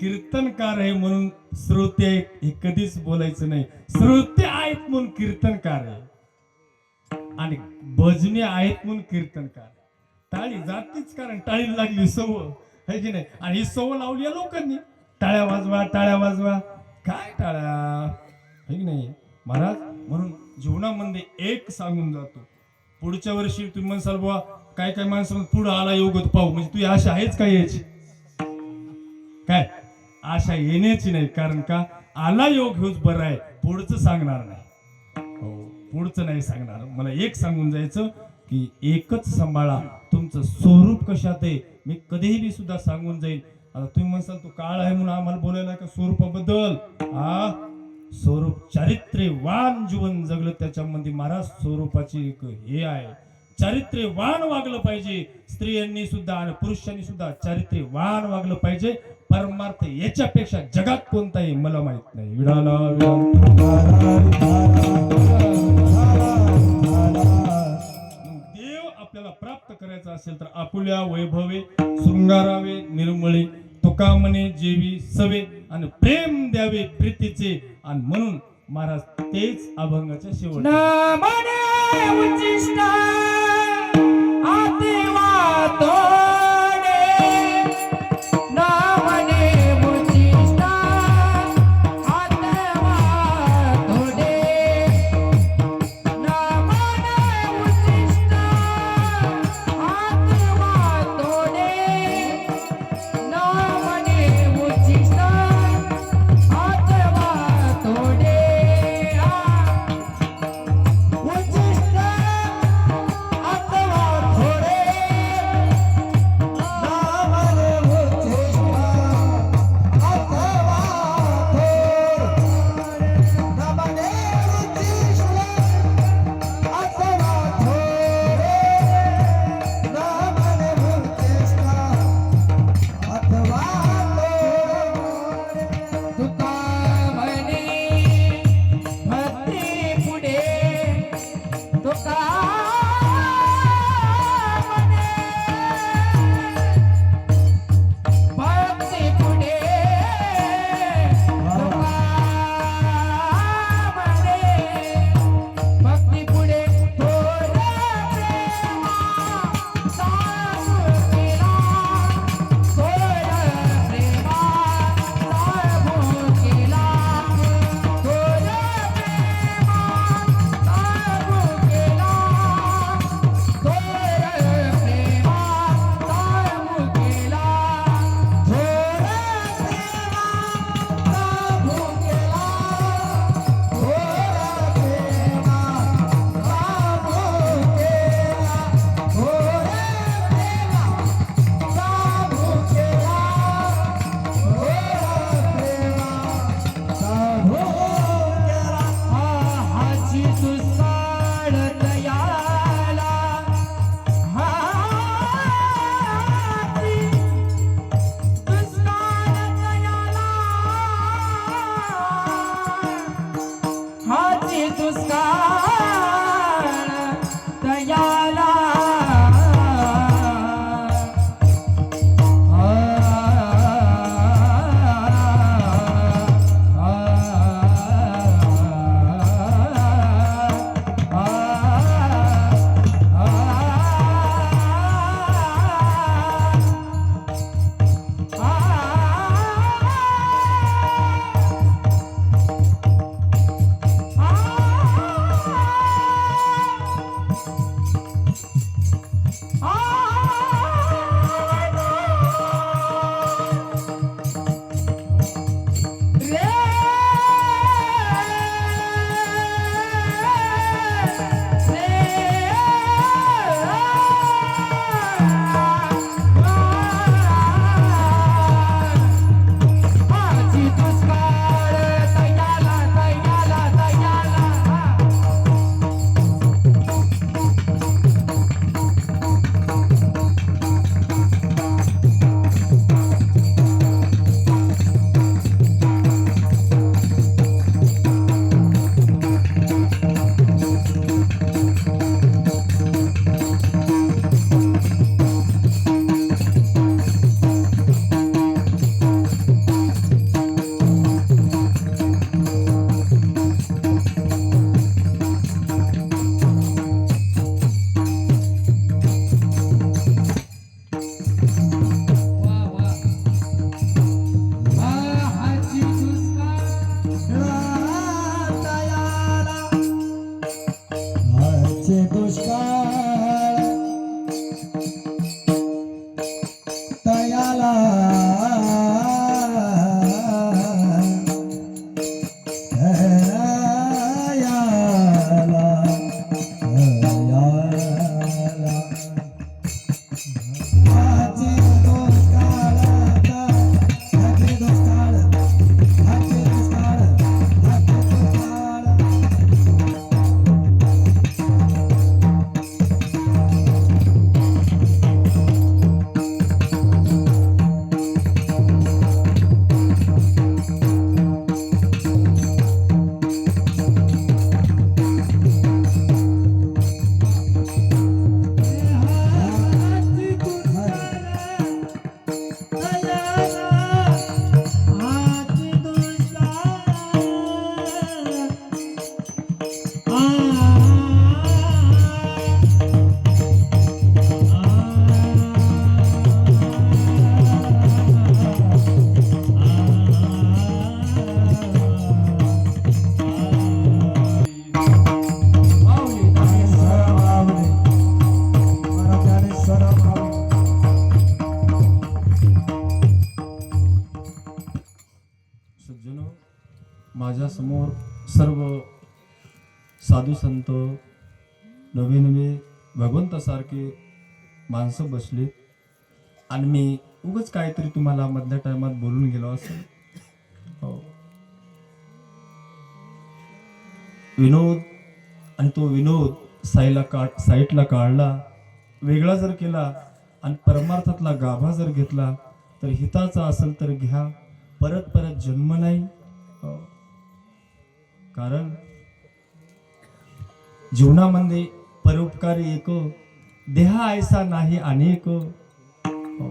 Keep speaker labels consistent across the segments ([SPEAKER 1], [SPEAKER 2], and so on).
[SPEAKER 1] कीर्तनकार आहे म्हणून श्रोते आहेत हे कधीच बोलायचं नाही. श्रोते आहेत म्हणून कीर्तनकार आहे. आणि भजने आहेत म्हणून कीर्तनकार टाळी जातीच कारण टाळी लागली सव है की नाही? आणि ही सव लावली या लोकांनी. टाळ्या वाजवा टाळ्या वाजवा. काय टाळ्या? है की नाही? महाराज म्हणून जीवनामध्ये एक सांगून जातो. पुढच्या वर्षी तुम्ही म्हणसाल बुवा काय काय माणसं पुढं आला योग पाहू. म्हणजे तुझी आशा आहेच काय याची? काय? आशा येण्याची नाही. कारण का? आला योग हेच बरं आहे. पुढचं सांगणार नाही. हो पुढचं नाही सांगणार. मला एक सांगून जायचं की एकच सांभाळा. तुमचं स्वरूप कशात आहे मी कधीही मी सुद्धा सांगून जाईल आता तुम्ही म्हणसाल तू काळ आहे म्हणून आम्हाला बोलायला का स्वरूपाबद्दल? हा स्वरूप चारित्र्यवान जीवन जगलं त्याच्यामध्ये महाराज स्वरूपाची एक हे आहे. चारित्र्यवान वागलं पाहिजे. स्त्रियांनी सुद्धा आणि पुरुषांनी सुद्धा चारित्र्यवान वागलं पाहिजे. परमार्थ याच्यापेक्षा जगात कोणताही मला माहीत नाही. विडाला देव आपल्याला प्राप्त करायचा असेल तर आपुल्या वैभवे शृंगारावे निर्मळे तुकामने जेवी सवे आणि प्रेम द्यावे प्रीतीचे. आणि म्हणून महाराज तेच अभंगाच्या शेवट
[SPEAKER 2] Thank you.
[SPEAKER 1] माझ्यासमोर सर्व साधू संत नवे नवे भगवंतासारखे माणसं बसलेत. आणि मी उगच काहीतरी तुम्हाला मधल्या टायमात बोलून गेलो असेल. हो. विनोद आणि तो विनोद साईला का साईटला काढला वेगळा जर केला आणि परमार्थातला गाभा जर घेतला तर हिताचा असेल तर घ्या. परत परत जन्म नाही. हो. कारण जीवनामध्ये परोपकारी एक देहा ऐसा नाही अनेक. हो.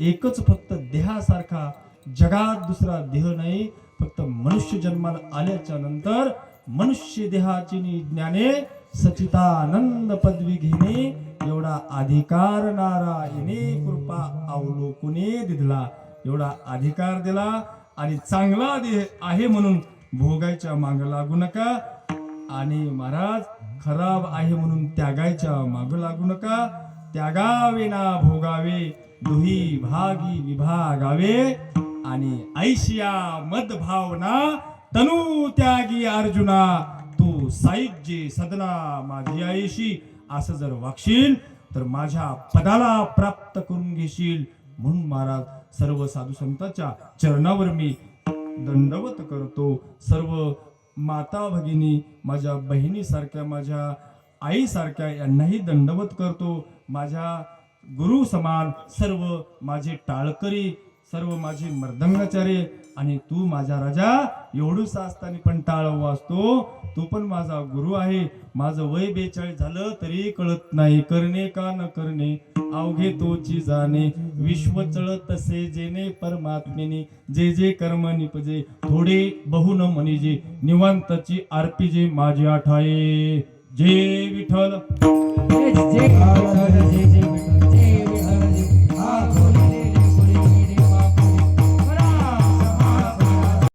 [SPEAKER 1] एकच फक्त देहासारखा जगात दुसरा देह नाही. फक्त मनुष्य जन्माला आल्याच्यानंतर मनुष्य देहाची ज्ञाने सचितानंद पदवी घेणे एवढा अधिकार नारायणे कृपा अवलोकुने दिला एवढा अधिकार दिला आणि चांगला देह आहे म्हणून भोगायच्या माग लागू नका. आणि महाराज खराब आहे म्हणून त्यागायच्या माग लागू नका. त्यागावे ना भोगावे दुही भागी विभागावे. आणि ऐशिया मद भावना तनु त्यागी अर्जुना तू साईजी सदना माझी आईशी असं जर वागशील तर माझ्या पदाला प्राप्त करून घेशील. म्हणून महाराज सर्व साधू संतांच्या चरणावर मी दंडवत करतो. सर्व माता भगिनी माझ्या बहिणीसारख्या माझ्या आईसारख्या यांनाही दंडवत करतो. माझ्या गुरु समान सर्व माझे टाळकरी सर्व माझे मर्दंगाचार्य आणि तू माझा राजा एवढूसा असताना पण टाळ वाचतो तो पण माझा गुरु आहे. माझं वय बेचाळीस झालं तरी कळत नाही. करणे का न करणे? अवघे तोची जाणे विश्व चळत तसे जेने परमात्मेने जे जे कर्म निपजे थोडे बहु न म्हणिजे निवांतची आरपीजे माझी आठाये जे विठ्ठल.